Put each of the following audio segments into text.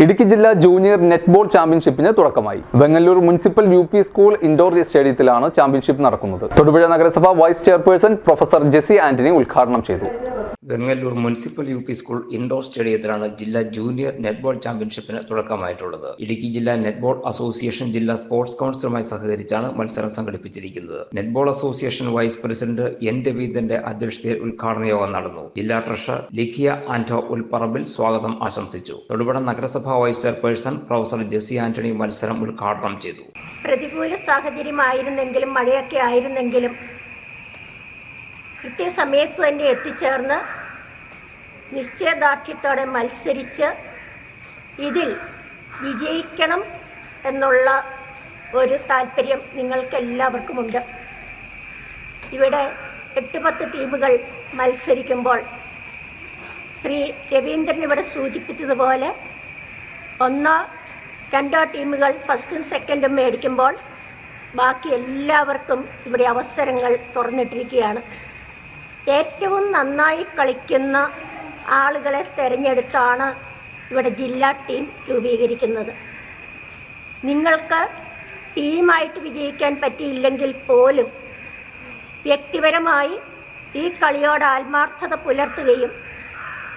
ഇടുക്കി ജില്ലാ junior netball ചാമ്പ്യൻഷിപ്പിന് തുടക്കമായി. Vengallur municipal U P school indoor സ്റ്റേഡിയത്തിലാണ് ചാമ്പ്യൻഷിപ്പ് നടക്കുന്നത്. തൊടുപുഴ നഗരസഭ vice chairperson professor Jessy Antony ഉദ്ഘാടനം ചെയ്തു. Vengallur municipal U P school indoor സ്റ്റേഡിയത്തിലാണ് ജില്ലാ ജൂനിയർ നെറ്റ്ബോൾ ചാമ്പ്യൻഷിപ്പിന് തുടക്കമായിട്ടുള്ളത്. ഇടുക്കി ജില്ലാ നെറ്റ്ബോൾ അസോസിയേഷൻ ജില്ലാ സ്പോർട്സ് കൗൺസിലുമായി സഹകരിച്ചാണ് മത്സരം സംഘടിപ്പിച്ചിരിക്കുന്നത്. Netball association vice president N രവീന്ദ്രന്റെ അധ്യക്ഷതയിൽ ഉദ്ഘാടന യോഗം നടന്നു. ജില്ലാ ട്രഷറർ ലിഖിയ ആന്റോ ഉൽപ്പറമ്പിൽ സ്വാഗതം ആശംസിച്ചു. തൊടുപുഴ നഗരസഭാ vice chairperson professor Jessy Antony മത്സരം ഉദ്ഘാടനം ചെയ്തു. പ്രതികൂല സാഹചര്യമായിരുന്നെങ്കിലും മഴയൊക്കെ ആയിരുന്നെങ്കിലും കൃത്യസമയത്ത് തന്നെ എത്തിച്ചേർന്ന് നിശ്ചയദാർഢ്യത്തോടെ മത്സരിച്ച് ഇതിൽ വിജയിക്കണം എന്നുള്ള ഒരു താല്പര്യം നിങ്ങൾക്കെല്ലാവർക്കുമുണ്ട് ഇവിടെ എട്ട് പത്ത് ടീമുകൾ മത്സരിക്കുമ്പോൾ ശ്രീ രവീന്ദ്രൻ ഇവിടെ സൂചിപ്പിച്ചതുപോലെ ഒന്നോ രണ്ടോ ടീമുകൾ ഫസ്റ്റും സെക്കൻഡും മേടിക്കുമ്പോൾ ബാക്കി എല്ലാവർക്കും ഇവിടെ അവസരങ്ങൾ തുറന്നിട്ടിരിക്കുകയാണ്. ഏറ്റവും നന്നായി കളിക്കുന്ന ആളുകളെ തിരഞ്ഞെടുത്താണ് ഇവിടെ ജില്ലാ ടീം രൂപീകരിക്കുന്നത്. നിങ്ങൾക്ക് ടീമായിട്ട് വിജയിക്കാൻ പറ്റിയില്ലെങ്കിൽ പോലും വ്യക്തിപരമായി ഈ കളിയോട് ആത്മാർത്ഥത പുലർത്തുകയും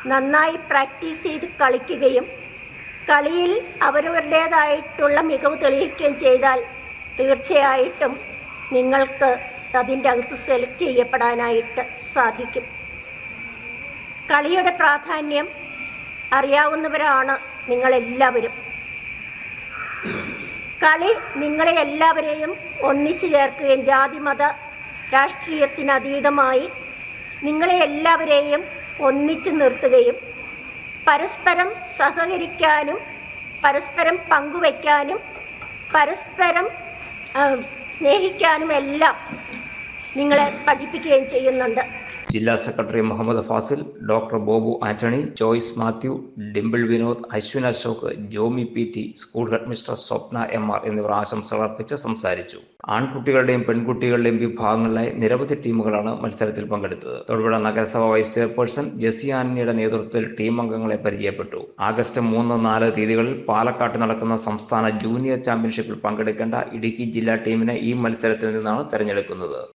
നന്നായി പ്രാക്ടീസ് ചെയ്ത് കളിക്കുകയും കളിയിൽ അവരവരുടേതായിട്ടുള്ള മികവ് തെളിയിക്കുകയും ചെയ്താൽ തീർച്ചയായിട്ടും നിങ്ങൾക്ക് അതിന്റെ അകത്ത് സെലക്ട് ചെയ്യപ്പെടാനായിട്ട് സാധിക്കും. കളിയുടെ പ്രാധാന്യം അറിയാവുന്നവരാണ് നിങ്ങളെല്ലാവരും. കളി നിങ്ങളെ എല്ലാവരെയും ഒന്നിച്ചു ചേർക്കുകയും ജാതിമത രാഷ്ട്രീയത്തിനതീതമായി നിങ്ങളെ എല്ലാവരെയും ഒന്നിച്ചു നിർത്തുകയും പരസ്പരം സഹകരിക്കാനും പരസ്പരം പങ്കുവയ്ക്കാനും പരസ്പരം സ്നേഹിക്കാനും എല്ലാം നിങ്ങളെ പഠിപ്പിക്കുകയും ചെയ്യുന്നുണ്ട്. ജില്ലാ secretary Muhammad Fazil doctor Bobu Antony Joyce Mathew Dimple Vinod Ashwin Ashok Jomy P T school headmistress Swapna M R എന്നിവർ ആശംസകൾ അർപ്പിച്ച് സംസാരിച്ചു. ആൺകുട്ടികളുടെയും പെൺകുട്ടികളുടെയും വിഭാഗങ്ങളിലായി നിരവധി ടീമുകളാണ് മത്സരത്തിൽ പങ്കെടുത്തത്. തൊടുപുഴ നഗരസഭ വൈസ് ചെയർപേഴ്സൺ ജെസി ആന്റണിയുടെ നേതൃത്വത്തിൽ ടീം അംഗങ്ങളെ പരിചയപ്പെട്ടു. ആഗസ്റ്റ് മൂന്ന് നാല് തീയതികളിൽ പാലക്കാട്ട് നടക്കുന്ന സംസ്ഥാന ജൂനിയർ ചാമ്പ്യൻഷിപ്പിൽ പങ്കെടുക്കേണ്ട ഇടുക്കി ജില്ലാ ടീമിനെ ഈ മത്സരത്തിൽ നിന്നാണ് തെരഞ്ഞെടുക്കുന്നത്.